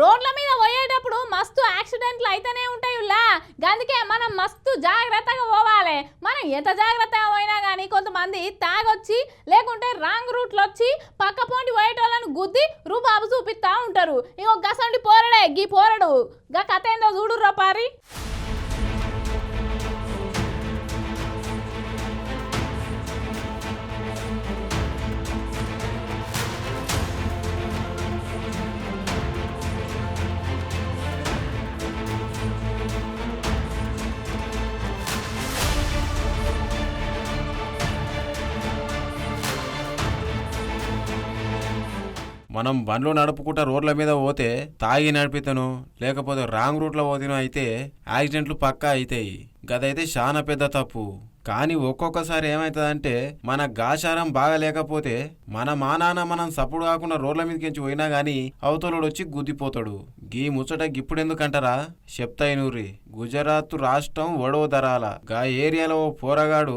రోడ్ల మీద పోయేటప్పుడు మస్తు యాక్సిడెంట్లు అయితేనే ఉంటాయిలా అందుకే మనం మస్తు జాగ్రత్తగా పోవాలి. మనం ఎంత జాగ్రత్తగా పోయినా కానీ కొంతమంది తాగొచ్చి లేకుంటే రాంగ్ రూట్లో వచ్చి పక్క పోంటి పోయేటోళ్ళని గుద్ది రూబాబు చూపిస్తా ఉంటారు. ఇంకో గసండి పోరడే గీ పోరడు. గా కథ ఏందో చూడు పారి? మనం బండ్లు నడుపుకుంటా రోడ్ల మీద పోతే తాగి నడిపితను లేకపోతే రాంగ్ రూట్లో పోతినో అయితే యాక్సిడెంట్లు పక్కా అవుతాయి గదైతే చాలా పెద్ద తప్పు. కానీ ఒక్కొక్కసారి ఏమవుతుందంటే మన గాచారం బాగా లేకపోతే మన మానాన మనం సప్పుడు కాకుండా రోడ్ల మీదకించి పోయినా గానీ అవతలోడు వచ్చి గుద్దిపోతాడు. గీ ముచ్చట గిప్పుడెందుకంటారా చెప్తాయినూరి గుజరాత్ రాష్ట్రం వడోదరాల గా ఏరియాలో ఓ పోరగాడు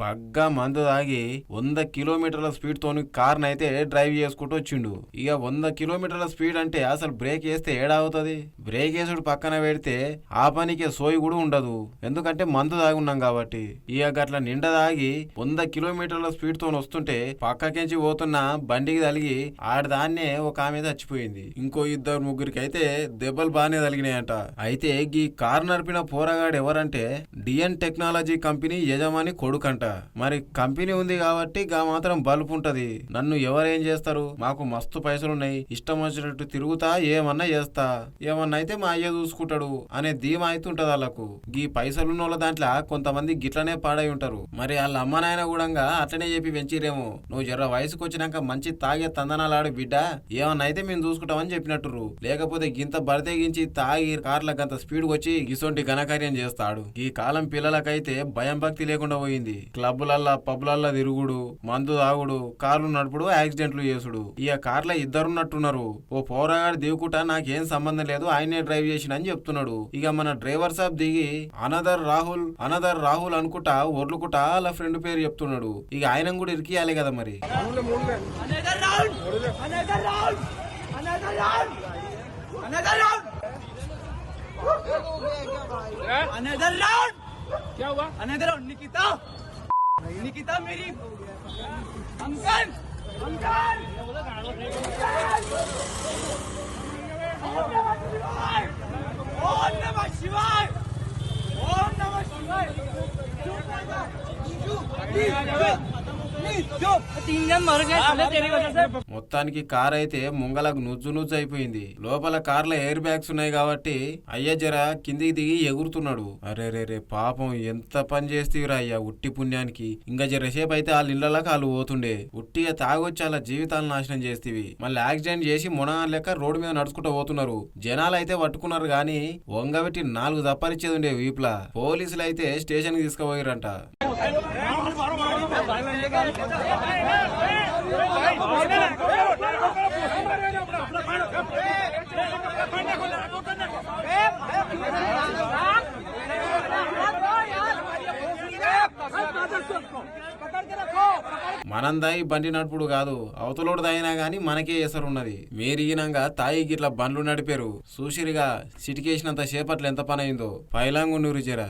బగ్గా మందు తాగి వంద కిలోమీటర్ల స్పీడ్ తోని కార్ అయితే డ్రైవ్ చేసుకుంటూ వచ్చిండు. ఇక వంద కిలోమీటర్ల స్పీడ్ అంటే అసలు బ్రేక్ వేస్తే ఏడా అవుతుంది బ్రేక్ వేసుడు పక్కన పెడితే ఆ పనికి సోయి కూడా ఉండదు. ఎందుకంటే మందు తాగి ఉన్నాం కాబట్టి. ఇక గట్ల నిండా తాగి వంద కిలోమీటర్ల స్పీడ్ తోని వస్తుంటే పక్కకించి పోతున్న బండికి తలిగి ఆడదాన్నే ఒక ఆమె చచ్చిపోయింది. ఇంకో ఇద్దరు ముగ్గురికి అయితే దెబ్బలు బాగానే తగినాయంట అయితే ఈ కార్ నడిపిన పోరగాడు ఎవరంటే డిఎన్ టెక్నాలజీ కంపెనీ యజమాని కొడుకంట. మరి కంపెనీ ఉంది కాబట్టి గా మాత్రం బల్బు ఉంటది. నన్ను ఎవరేం చేస్తారు? మాకు మస్తు పైసలున్నాయి. ఇష్టం వచ్చినట్టు తిరుగుతా ఏమన్నా చేస్తా. ఏమన్నా అయితే మా అయ్య చూసుకుంటాడు అనే ధీమా అయితే ఉంటది వాళ్ళకు గీ పైసలున్న వాళ్ళ దాంట్లో కొంతమంది గిట్లనే పాడై ఉంటారు. మరి వాళ్ళ అమ్మ నాయన కూడా అట్లనే చెప్పి పెంచిరేమో. నువ్వు జర వయసుకు వచ్చినాక మంచి తాగే తందనాలాడు బిడ్డ. ఏమన్నా అయితే మేము చూసుకుంటామని చెప్పినట్టురు లేకపోతే గింత బరితెగించి తాగి కార్లకు అంత స్పీడ్ వచ్చి గిసొంటి ఘనకార్యం చేస్తాడు. ఈ కాలం పిల్లలకైతే భయం భక్తి లేకుండా పోయింది. క్లబ్బులల్లా పబ్లల్లా తిరుగుడు మందు తాగుడు కార్లు నడుపుడు యాక్సిడెంట్లు చేసుడు. ఇక కార్ల ఇద్దరున్నట్టున్నారు. ఓ పోరగాడు దిగుకుంటా నాకేం సంబంధం లేదు ఆయనే డ్రైవ్ చేసిన అని చెప్తున్నాడు. ఇక మన డ్రైవర్ సాబ్ దిగి అనదర్ రాహుల్ అనదర్ రాహుల్ అనుకుంటా ఒర్లుకుంటా వాళ్ళ ఫ్రెండ్ పేరు చెప్తున్నాడు. ఇక ఆయన కూడా ఇరికియాలి కదా మరి. अनदर राउंड अनदर राउंड क्या हुआ? अनदर राउंड निकिता निकिता मेरी अंकल. अंकल. ओम नमः शिवाय. ओम नमः शिवाय. మొత్తానికి కార్ అయితే ముంగలకు నుజ్జు నుజ్జు అయిపోయింది. లోపల కార్ల ఎయిర్ బ్యాగ్స్ ఉన్నాయి కాబట్టి అయ్య జర కిందికి దిగి ఎగురుతున్నాడు. అరే రే రే పాపం ఎంత పని చేస్తీవిరా అయ్యా ఉట్టి పుణ్యానికి. ఇంకా జరసేపు అయితే వాళ్ళ ఇళ్ళలోకి వాళ్ళు పోతుండే. ఉట్టిగా తాగొచ్చి వాళ్ళ జీవితాలను నాశనం చేస్తీవి. మళ్ళీ యాక్సిడెంట్ చేసి మొన లెక్క రోడ్డు మీద నడుచుకుంటూ పోతున్నారు. జనాలు అయితే పట్టుకున్నారు గాని వంగబెట్టి నాలుగు దప్పరిచ్చేది ఉండే వీపులా. పోలీసులు అయితే స్టేషన్కి తీసుకుపోయారంట. మనందాయి బండి నడుపుడు కాదు అవతలోడు దాయినా గాని మనకే ఎసరున్నది. మీరిగినంగా తాయి గిట్ల బండ్లు నడిపారు. సూసిరిగా సిటికేసినంత సేపట్లు ఎంత పనయిందో. పైలాంగున్నూరు పైలాంగు నూరు జరా